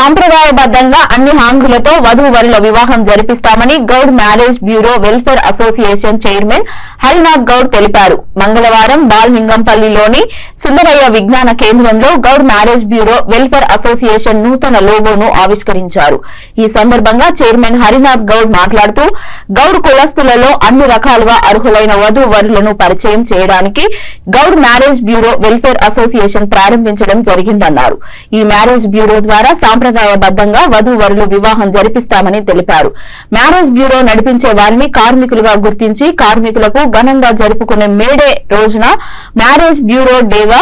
సాంప్రదాయబద్ధంగా అన్ని హామీలతో వధూవరుల వివాహం జరిపిస్తామని Goud marriage bureau welfare association chairman Harinath Goud తెలిపారు. మంగళవారం బాల్మింగంపల్లిలోని సుందరయ్య విజ్ఞాన కేంద్రంలో Goud marriage bureau welfare association నూతన లోగోను ఆవిష్కరించారు. ఈ సందర్భంగా చైర్మన్ హరినాథ్ గౌడ్ మాట్లాడుతూ గౌడ్ కులస్తులలో అన్ని రకాలుగా అర్హులైన వధూవరులను పరిచయం చేయడానికి Goud marriage bureau welfare association ప్రారంభించడం జరిగిందన్నారు. ఈ మ్యారేజ్ బ్యూరో ద్వారా సాంప్రదాయబద్ధంగా వధూవరులు వివాహం జరిపిస్తామని తెలిపారు. మ్యారేజ్ బ్యూరో నడిపించే వారిని కార్మికులుగా గుర్తించి కార్మికులకు ఘనంగా జరుపుకునే మేడే రోజున మ్యారేజ్ బ్యూరో డేగా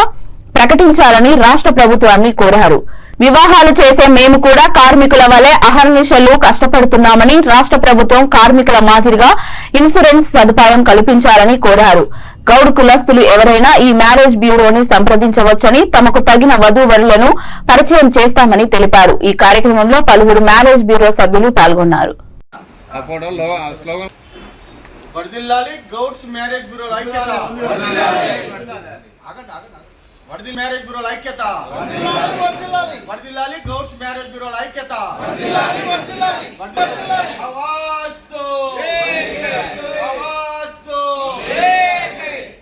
ప్రకటించాలని రాష్ట్ర ప్రభుత్వాన్ని కోరారు. వివాహాలు చేసే మేము కూడా కార్మికుల వలె అహర్నిశలు కష్టపడుతున్నామని రాష్ట్ర ప్రభుత్వం కార్మికుల మాదిరిగా ఇన్సూరెన్స్ సదుపాయం కల్పించాలని కోరారు. గౌడ్ కులస్తులు ఎవరైనా ఈ మ్యారేజ్ బ్యూరోని సంప్రదించవచ్చని తమకు తగిన వధూవరులను పరిచయం చేస్తామని తెలిపారు. ఈ కార్యక్రమంలో పలువురు మ్యారేజ్ బ్యూరో సభ్యులు పాల్గొన్నారు. గౌడ్స్ మ్యారేజ్ బ్యూరో ఐక్యత ఆగండి, ఆగండి. వడిదిల్ మ్యారేజ్ బ్యూరో ఐక్యత వడిదిల్లాలి గౌడ్స్ మ్యారేజ్ బ్యూరో ఐక్యత వడిదిల్లాలి. ఆవాజ్ దో ఆవాజ్ దో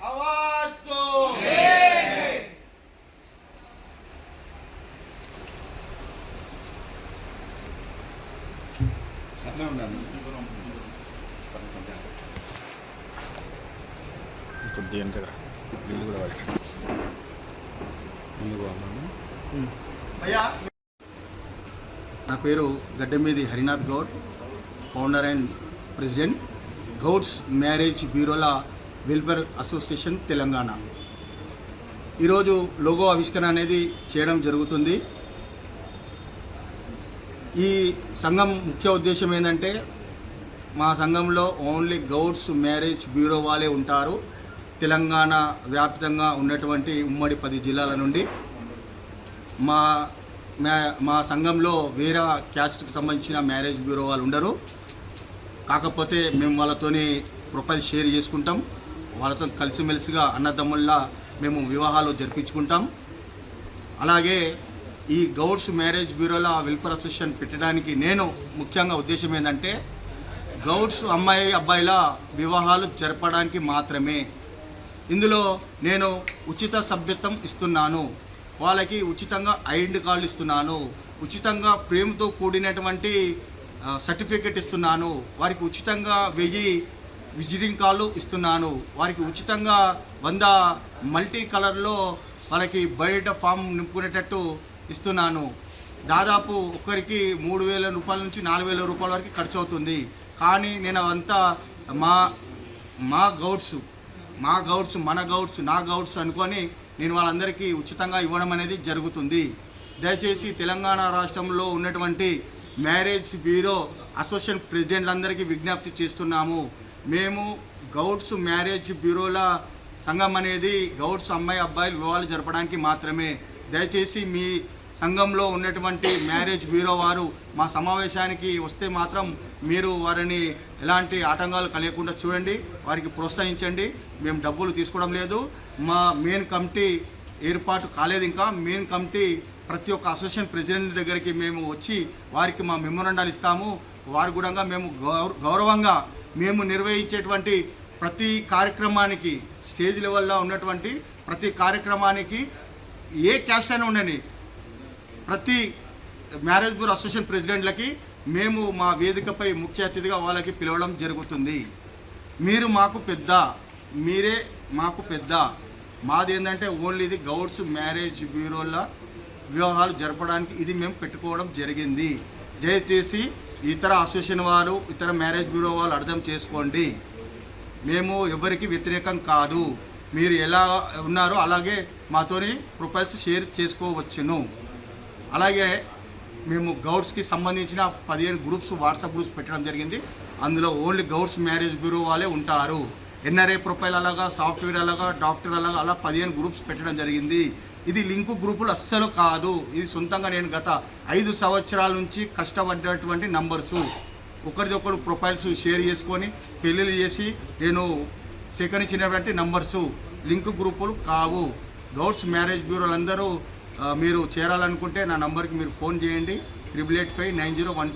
ఆవాజ్ దో అట్లా ఉన్నాను కొద్దిగా వెనకరా నీళ్ళు కూడా పట్టు ముందుకు అన్నాను అయ్యా నా పేరు Gaddameedi Harinath Goud founder and president Gouds marriage బ్యూరోల welfare association Telangana. ఈరోజు లోగో ఆవిష్కరణ అనేది చేయడం జరుగుతుంది. ఈ సంఘం ముఖ్య ఉద్దేశం ఏంటంటే మా సంఘంలో ఓన్లీ గౌడ్స్ మ్యారేజ్ బ్యూరో వాళ్ళే ఉంటారు. తెలంగాణ వ్యాప్తంగా ఉన్నటువంటి ఉమ్మడి పది జిల్లాల నుండి మా మా సంఘంలో వేరే క్యాస్ట్కి సంబంధించిన మ్యారేజ్ బ్యూరో వాళ్ళు ఉండరు. కాకపోతే మేము వాళ్ళతోని ప్రొఫైల్ షేర్ చేసుకుంటాం. వాళ్ళతో కలిసిమెలిసిగా అన్నదమ్ముల్లా మేము వివాహాలు జరిపించుకుంటాం. అలాగే ఈ గౌడ్స్ మ్యారేజ్ బ్యూరోల వెల్ఫేర్ అసోసియేషన్ పెట్టడానికి నేను ముఖ్యంగా ఉద్దేశం ఏంటంటే గౌడ్స్ అమ్మాయి అబ్బాయిల వివాహాలు జరపడానికి మాత్రమే. ఇందులో నేను ఉచిత సభ్యత్వం ఇస్తున్నాను. వాళ్ళకి ఉచితంగా ఐడెంటి కార్డు ఇస్తున్నాను. ఉచితంగా ప్రేమతో కూడినటువంటి సర్టిఫికెట్ ఇస్తున్నాను. వారికి ఉచితంగా వెయ్యి విజిటింగ్ కార్డు ఇస్తున్నాను. వారికి ఉచితంగా వంద మల్టీ కలర్లో వాళ్ళకి బయట ఫామ్ నింపుకునేటట్టు ఇస్తున్నాను. దాదాపు ఒక్కరికి మూడు వేల రూపాయల నుంచి నాలుగు వేల రూపాయల వరకు ఖర్చు అవుతుంది. కానీ నేను అంతా మా మా గౌడ్స్ మా గౌడ్స్ మన గౌడ్స్ నా గౌడ్స్ అనుకొని నేను వాళ్ళందరికీ ఉచితంగా ఇవ్వడం అనేది జరుగుతుంది. దయచేసి తెలంగాణ రాష్ట్రంలో ఉన్నటువంటి మ్యారేజ్ బ్యూరో అసోసియేషన్ ప్రెసిడెంట్లందరికీ విజ్ఞప్తి చేస్తున్నాము. మేము గౌడ్స్ మ్యారేజ్ బ్యూరోల సంఘం అనేది గౌడ్స్ అమ్మాయి అబ్బాయిలు వివాహాలు జరపడానికి మాత్రమే. దయచేసి మీ సంఘంలో ఉన్నటువంటి మ్యారేజ్ బ్యూరో వారు మా సమావేశానికి వస్తే మాత్రం మీరు వారిని ఎలాంటి ఆటంకాలు కలిగకుండా చూడండి వారికి ప్రోత్సహించండి. మేము డబ్బులు తీసుకోవడం లేదు. మా మెయిన్ కమిటీ ఏర్పాటు కాలేదు ఇంకా. మెయిన్ కమిటీ ప్రతి ఒక్క అసోసియేషన్ ప్రెసిడెంట్ దగ్గరికి మేము వచ్చి వారికి మా మెమోరండాలు ఇస్తాము. వారి కూడా మేము గౌరవంగా మేము నిర్వహించేటువంటి ప్రతి కార్యక్రమానికి స్టేజ్ లెవెల్లో ఉన్నటువంటి ప్రతి కార్యక్రమానికి ఏ క్యాస్ట్ అయినా ఉండని ప్రతి మ్యారేజ్ బ్యూరో అసోసియేషన్ ప్రెసిడెంట్లకి మేము మా వేదికపై ముఖ్య అతిథిగా వాళ్ళకి పిలవడం జరుగుతుంది. మీరు మాకు పెద్ద మీరే మాకు పెద్ద. మాది ఏంటంటే ఓన్లీ ఇది గౌడ్స్ మ్యారేజ్ బ్యూరోల వివాహాలు జరపడానికి ఇది మేము పెట్టుకోవడం జరిగింది. దయచేసి ఇతర అసోసియేషన్ వారు ఇతర మ్యారేజ్ బ్యూరో వాళ్ళు అర్థం చేసుకోండి. మేము ఎవరికి వ్యతిరేకం కాదు. మీరు ఎలా ఉన్నారో అలాగే మాతోని ప్రొఫైల్స్ షేర్ చేసుకోవచ్చును. అలాగే మేము గౌడ్స్కి సంబంధించిన పదిహేను గ్రూప్స్ వాట్సాప్ గ్రూప్స్ పెట్టడం జరిగింది. అందులో ఓన్లీ గౌడ్స్ మ్యారేజ్ బ్యూరో వాళ్ళే ఉంటారు. ఎన్ఆర్ఐ ప్రొఫైల్ అలాగా సాఫ్ట్వేర్ అలాగా డాక్టర్ అలాగా అలా పదిహేను గ్రూప్స్ పెట్టడం జరిగింది. ఇది లింకు గ్రూపులు అస్సలు కాదు. ఇది సొంతంగా నేను గత ఐదు సంవత్సరాల నుంచి కష్టపడ్డటువంటి నంబర్సు. ఒకరిదొకరు ప్రొఫైల్స్ షేర్ చేసుకొని పెళ్ళిళ్ళు చేసి నేను సేకరించినటువంటి నంబర్సు. లింక్ గ్రూపులు కావు. గౌడ్స్ మ్యారేజ్ బ్యూరోలు అందరూ మీరు చేరాలనుకుంటే నా నంబర్కి మీరు ఫోన్ చేయండి. Triple eight five nine zero one two